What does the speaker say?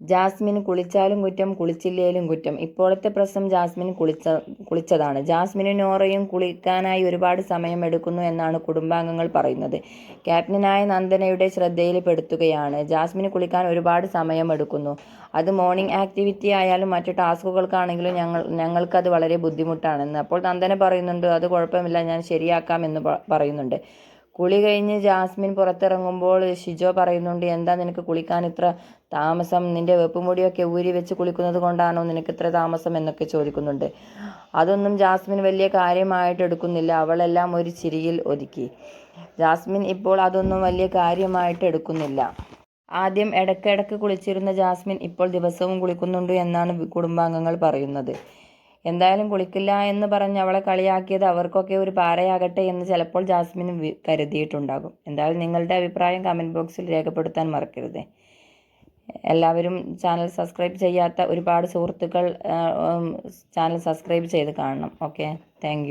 Jasmine കുളിച്ചാലും കുറ്റം കുളിച്ചില്ലേലും കുറ്റം. ഇപ്പോഴത്തെ പ്രശ്നം ജാസ്മിൻ കുളിച്ച കുളിച്ചതാണ്. ജാസ്മിനും നോറയും കുളിക്കാനായി ഒരുപാട് സമയം എടുക്കുന്നു എന്നാണ് കുടുംബാംഗങ്ങൾ പറയുന്നത്. ക്യാപ്റ്റനായ നന്ദനയുടെ ശ്രദ്ധയിൽപ്പെടുത്തുകയാണ്. ജാസ്മിന് കുളിക്കാൻ ഒരുപാട് സമയം എടുക്കുന്നു. അത് മോർണിംഗ് ആക്ടിവിറ്റി ആയാലും മറ്റു ടാസ്കുകൾക്കാണെങ്കിലും ഞങ്ങൾ ഞങ്ങൾക്കത് വളരെ ബുദ്ധിമുട്ടാണെന്ന്. അപ്പോൾ നന്ദന പറയുന്നുണ്ട് അത് കുഴപ്പമില്ല ഞാൻ ശരിയാക്കാം എന്ന് പറയുന്നുണ്ട്. കുളി കഴിഞ്ഞ് ജാസ്മിൻ പുറത്തിറങ്ങുമ്പോൾ ഷിജോ പറയുന്നുണ്ട് എന്താ നിനക്ക് കുളിക്കാൻ ഇത്ര താമസം? നിന്റെ വെപ്പുമുടിയൊക്കെ ഊരി വെച്ച് കുളിക്കുന്നത് കൊണ്ടാണോ നിനക്ക് ഇത്ര താമസം? എന്നൊക്കെ ചോദിക്കുന്നുണ്ട്. അതൊന്നും ജാസ്മിൻ വലിയ കാര്യമായിട്ട് എടുക്കുന്നില്ല. അവളെല്ലാം ഒരു ചിരിയിൽ ഒതുക്കി. ജാസ്മിൻ ഇപ്പോൾ അതൊന്നും വലിയ കാര്യമായിട്ട് എടുക്കുന്നില്ല. ആദ്യം ഇടയ്ക്കിടയ്ക്ക് കുളിച്ചിരുന്ന ജാസ്മിൻ ഇപ്പോൾ ദിവസവും കുളിക്കുന്നുണ്ട് എന്നാണ് കുടുംബാംഗങ്ങൾ പറയുന്നത്. എന്തായാലും കുളിക്കില്ല എന്ന് പറഞ്ഞ് അവളെ കളിയാക്കിയത് അവർക്കൊക്കെ ഒരു പാരയാകട്ടെ എന്ന് ചിലപ്പോൾ ജാസ്മിനും കരുതിയിട്ടുണ്ടാകും. എന്തായാലും നിങ്ങളുടെ അഭിപ്രായം കമന്റ് ബോക്സിൽ രേഖപ്പെടുത്താൻ മറക്കരുത്. എല്ലാവരും ചാനൽ സബ്സ്ക്രൈബ് ചെയ്യാത്ത ഒരുപാട് സുഹൃത്തുക്കൾ ചാനൽ സബ്സ്ക്രൈബ് ചെയ്ത് കാണണം. Okay thank